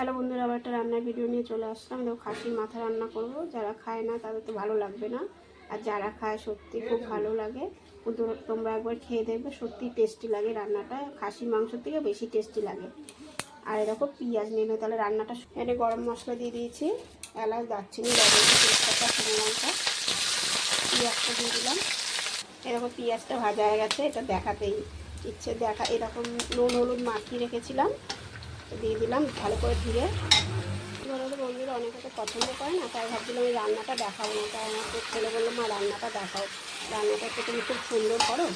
Hello বন্ধুরা আবার একটা রান্নার ভিডিও নিয়ে চলে আসলাম। দেখো খাসির মাথা রান্না করব। যারা খায় না, তাদের তো ভালো লাগবে না। আর যারা খায়, সত্যি খুব ভালো লাগে। তোমরা একবার খেয়ে দেখবে, সত্যি টেস্টি লাগে রান্নাটা। খাসির মাংসের থেকে বেশি টেস্টি লাগে। আর এরকম পেঁয়াজ নিলে তাহলে রান্নাটা এনে গরম মশলা দিয়ে দিয়েছি। এলাচ, দারচিনি তেজপাতা, শুকনো লঙ্কা। পেঁয়াজটা দিয়ে দিলাম। এরকম পেঁয়াজটা ভাজা হয়ে গেছে। এটা দেখাতেই ইচ্ছে দেখা এরকম নুন, হলুদ মাখিয়ে রেখেছিলাম। দিয়ে দিলাম, ভালো করে ধুয়ে। হলো বন্ধুরা অনেকে পছন্দ করে না, তাই ভাবছিলাম এই রান্নাটা দেখাবো না, তাই আমার ছেলে বলল, মা, রান্নাটা দেখাও। রান্নাটা তো তুমি খুব সুন্দর করো।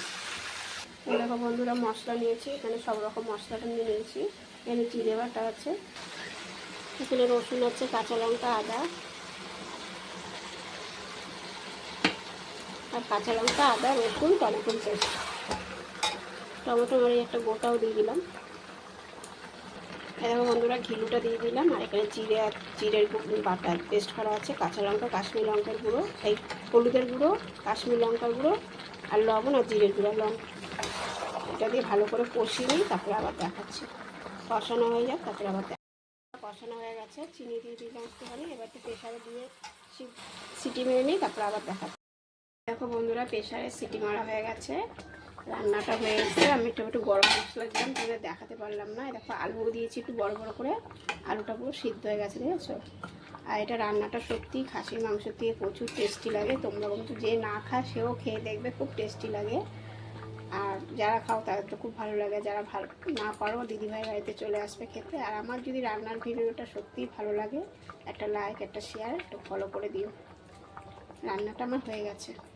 দেখো বন্ধুরা মশলা নিয়েছি, এখানে সব রকম মশলাটা নিয়ে নিয়েছি। এখানে জিরে বাটা আছে, এখানে রসুন আছে, কাঁচা লঙ্কা, আদা। আর কাঁচা লঙ্কা, আদা, রসুন, টমেটো পেস্ট। টমেটো মারি একটা গোটাও দিয়ে দিলাম। এরকম বন্ধুরা ঘিলুটা দিয়ে দিলাম, আর এখানে জিরে আর জিরের বাটা পেস্ট করা আছে, কাঁচা লঙ্কা, কাশ্মীর লঙ্কার গুঁড়ো, এই হলুদের গুঁড়ো, কাশ্মীর লঙ্কার গুঁড়ো, আর লবণ আর জিরের গুঁড়ো লঙ্কা এটা দিয়ে ভালো করে কষিয়ে নিই তারপরে আবার দেখাচ্ছি। কষানো হয়ে যাক, তারপরে আবার দেখা কষানো হয়ে গেছে, চিনি দিয়ে দিলাম একটুখানি, এবার একটু প্রেশারে দিয়ে সিটি মেরে নিই তারপরে আবার দেখাচ্ছি। দেখো বন্ধুরা প্রেশারে সিটি মারা হয়ে গেছে। রান্নাটা হয়ে গেছে। আমি একটু একটু গরম মশলা দিলাম তোমাদের দেখাতে পারলাম না। দেখো আলু দিয়েছি একটু বড় বড় করে। আলুটা পুরো সিদ্ধ হয়ে গেছে দেখেছ আর এটা রান্নাটা সত্যি খাসির মাংস দিয়ে প্রচুর টেস্টি লাগে। তোমরা কিন্তু যে না খায়, সেও খেয়ে দেখবে, খুব টেস্টি লাগে। আর যারা খাও, তাদের তো খুব ভালো লাগে। যারা ভালো, না পারো, দিদিভাই বাড়িতে চলে আসবে খেতে। আর আমার যদি রান্নার ভিডিওটা সত্যিই ভালো লাগে, একটা লাইক একটা শেয়ার একটু ফলো করে দিও। রান্নাটা আমার হয়ে গেছে।